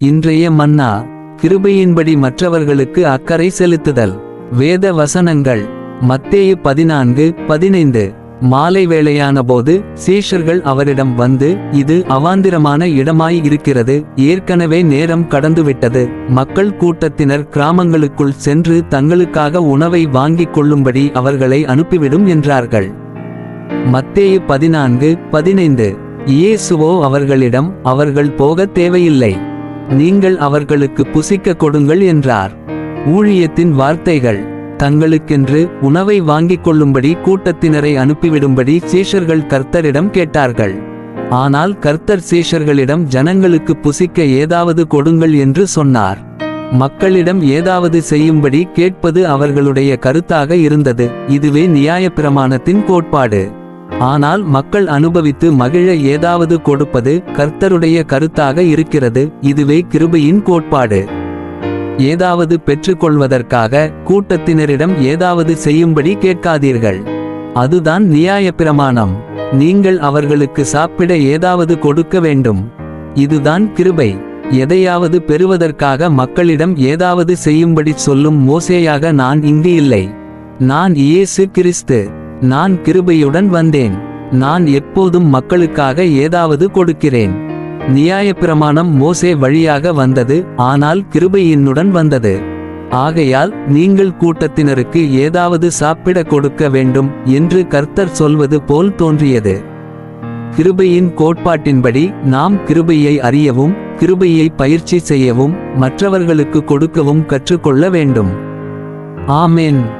இன்றைய மன்னா கிருபையின்படி மற்றவர்களுக்கு அக்கறை செலுத்துதல். வேத வசனங்கள் மத்தேயு பதினான்கு பதினைந்து. மாலை வேளையான போது சீஷர்கள் அவரிடம் வந்து இது அவாந்திரமான இடமாய் இருக்கிறது ஏற்கனவே நேரம் கடந்துவிட்டது. மக்கள் கூட்டத்தினர் கிராமங்களுக்குள் சென்று தங்களுக்காக உணவை வாங்கிக் கொள்ளும்படி அவர்களை அனுப்பிவிடும் என்றார்கள். மத்தேயு பதினான்கு பதினைந்து. இயேசுவோ அவர்களிடம் அவர்கள் போகத் தேவையில்லை. நீங்கள் அவர்களுக்கு புசிக்க கொடுங்கள் என்றார். ஊழியத்தின் வார்த்தைகள் தங்களுக்கென்று உணவை வாங்கிக் கொள்ளும்படி கூட்டத்தினரை அனுப்பிவிடும்படி சீஷர்கள் கர்த்தரிடம் கேட்டார்கள். ஆனால் கர்த்தர் சீஷர்களிடம் ஜனங்களுக்கு புசிக்க ஏதாவது கொடுங்கள் என்று சொன்னார். மக்களிடம் ஏதாவது செய்யும்படி கேட்பது அவர்களுடைய கருத்தாக இருந்தது. இதுவே நியாயப்பிரமாணத்தின் கோட்பாடு. ஆனால் மக்கள் அனுபவித்து மகிழ ஏதாவது கொடுப்பது கர்த்தருடைய கருத்தாக இருக்கிறது. இதுவே கிருபையின் கோட்பாடு. ஏதாவது பெற்றுக்கொள்வதற்காக கூட்டத்தினரிடம் ஏதாவது செய்யும்படி கேட்காதீர்கள். அதுதான் நியாயப்பிரமாணம் நீங்கள் அவர்களுக்கு சாப்பிட ஏதாவது கொடுக்க வேண்டும். இதுதான் கிருபை. எதையாவது பெறுவதற்காக மக்களிடம் ஏதாவது செய்யும்படி சொல்லும் மோசேயாக நான் இங்கு இல்லை. நான் இயேசு கிறிஸ்து. நான் கிருபையுடன் வந்தேன். நான் எப்போதும் மக்களுக்காக ஏதாவது கொடுக்கிறேன். நியாயப்பிரமாணம் மோசே வழியாக வந்தது ஆனால் கிருபை என்னுடன் வந்தது. ஆகையால் நீங்கள் கூட்டத்தினருக்கு ஏதாவது சாப்பிட கொடுக்க வேண்டும் என்று கர்த்தர் சொல்வது போல் தோன்றியது. கிருபையின் கோட்பாட்டின்படி நாம் கிருபையை அறியவும் கிருபையை பயிற்சி செய்யவும் மற்றவர்களுக்கு கொடுக்கவும் கற்றுக்கொள்ள வேண்டும். ஆமேன்.